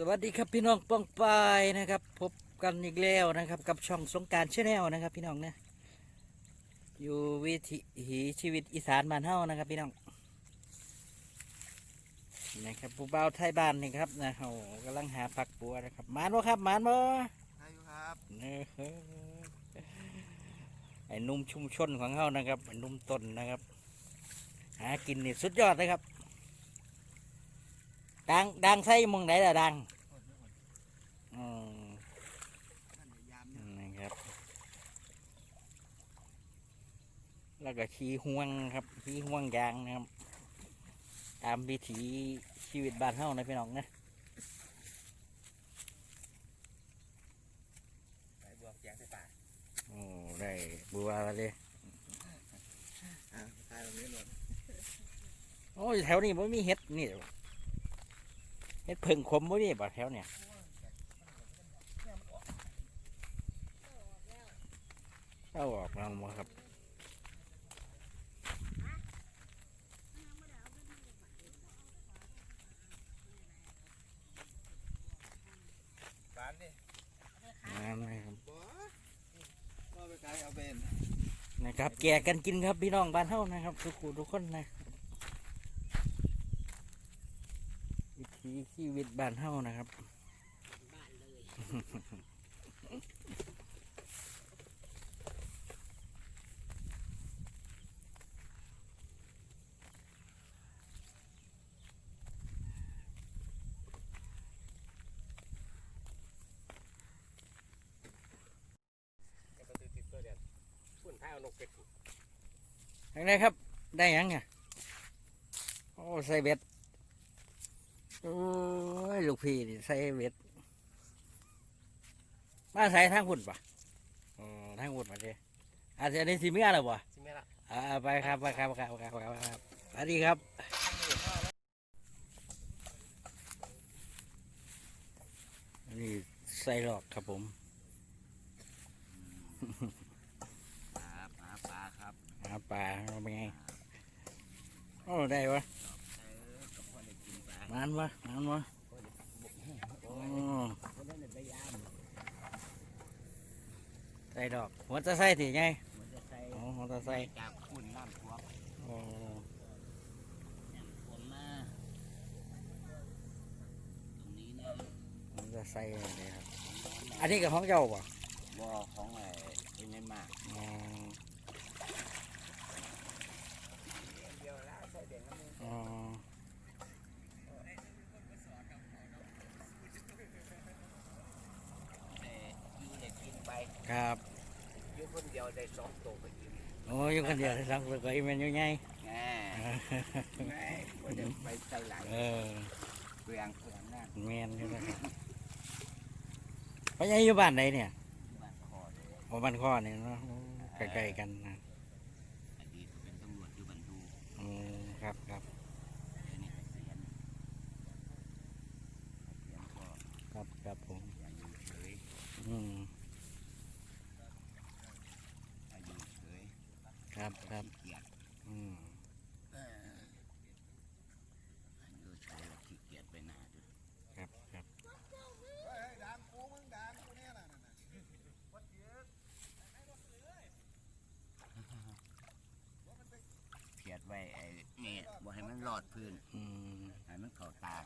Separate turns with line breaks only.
สวัสดีครับพี่น้องป้องปายนะครับ พบกันอีกแล้วนะครับ กับช่องสงกรารชาแนลนะครับ พี่น้องนะอยู่วิถีชีวิตอีสานบ้านเฮานะครับ พี่น้องนะครับผู้บ่าวไทยบ้านนี่ครับนะโอ้กำลังหาผักบัวนะครับหมานบ่ครับหมานบ่
อายุครับ
เออไอ้หนุ่มชุมชนของเฮานะครับไอ้หนุ่มต้นนะครับ หากินนี่สุดยอดเลยครับ ดังดังใส่มองไหนล่ะดังอืม
ท่านยามเนี่ย
นะครับ แล้วก็ขี่ห่วงครับขี่ห่วงยางนะครับ ตามวิถีชีวิตบ้านเฮานะพี่น้องนะ
ไปบวกแจงใส่า
โอ้ได้บัวเลย
อ่าตายตรงนี้หมด
โอ้ยแถวนี้ไม่มีเห็ดนี่ เห็ดเพิ่งขมบ่นี่บ่แถวเนี่ยเอาออกแล้วมั้งครับ
บ้านดิ
นั่นนะครับ
บ่ว่าไปไกลเอาเป็น
นะครับ แก่กันกินครับพี่น้องบ้านเฮานะครับทุกคนทุกคนนะวิ ถีชีวิตบ้านเฮานะครับ
ก็ติดติดตัวเดียวพุ่นท้ายเอานกเป็ด
ยังไงครับ ได้ยังไงโอ้ใส่เบ็ด โอ้ยลูกพี่นี่ใส่เบ็ดมาใส่ทางหุ่นปะอ๋อทางหุ่นมาเด้อาจจะได้สิเมียหรอปะ
ใช่ไหมล่ะ
อ่าไปครับไปครับไปครับไปครับไปครับสวัสดีครับอันนี่ใส่หลอกครับผม
ครับหาปลาครับ
หาปลาเอาเป็นไงโอ้ได้วะ
เออกับพ่อ ได้กินปลา
มันวะมันวะ
โอ้
โอ้
ยพ่อได้พยายาม
ใส่ดอกหัวจะใส่ถีไง
มันจะใส่
อ๋อหัวจะใส่
จากพุ่นน้ำท่วม
โอ้
น้ำท่วมมาตรงนี้นะ
หัวจะใส่เลยครับ อันนี้กับของเจ้าป่ะ
บ่อของไอ้เป็นไงมาก
อ๋อ
เดียวแล้วใส่เด่นแล้วมึง
อ๋อ
เอ่ออยู่ได้กินไป
ครับ
อยู่คนเดียวได้สองตัวก็กิน
โอ้ยอยู่คนเดียวสังตัวก็อีเมนอยู่ไง
แง่แง่ก็จะไปใส่หลัง
เออ
เปลืองเปลืองหน้า
แมนอยู่นะครับพ่อใหญ่อยู่บ้านไหนเนี่ย
บ้านคอเลย
โอ้บ้านข้อนี่เนาะใกล้ๆกันนะ
อดีตเป็นตำรวจอยู่บรรทุก
อืมครับครับ
เดี๋ยวนี้เกษียณเกษียณก็
ครับครับผม
อายุเฉย
อืม
อายุเฉย
ครับครับ
ขี้ เกียจ
อืม
เอออายุเฉยขี้เกียจไปหนาดู
ครับครับ
เกียจไว้ไอ้นี่บ่ให้มันรอดพื้น
อืม
ให้มันเข้าตา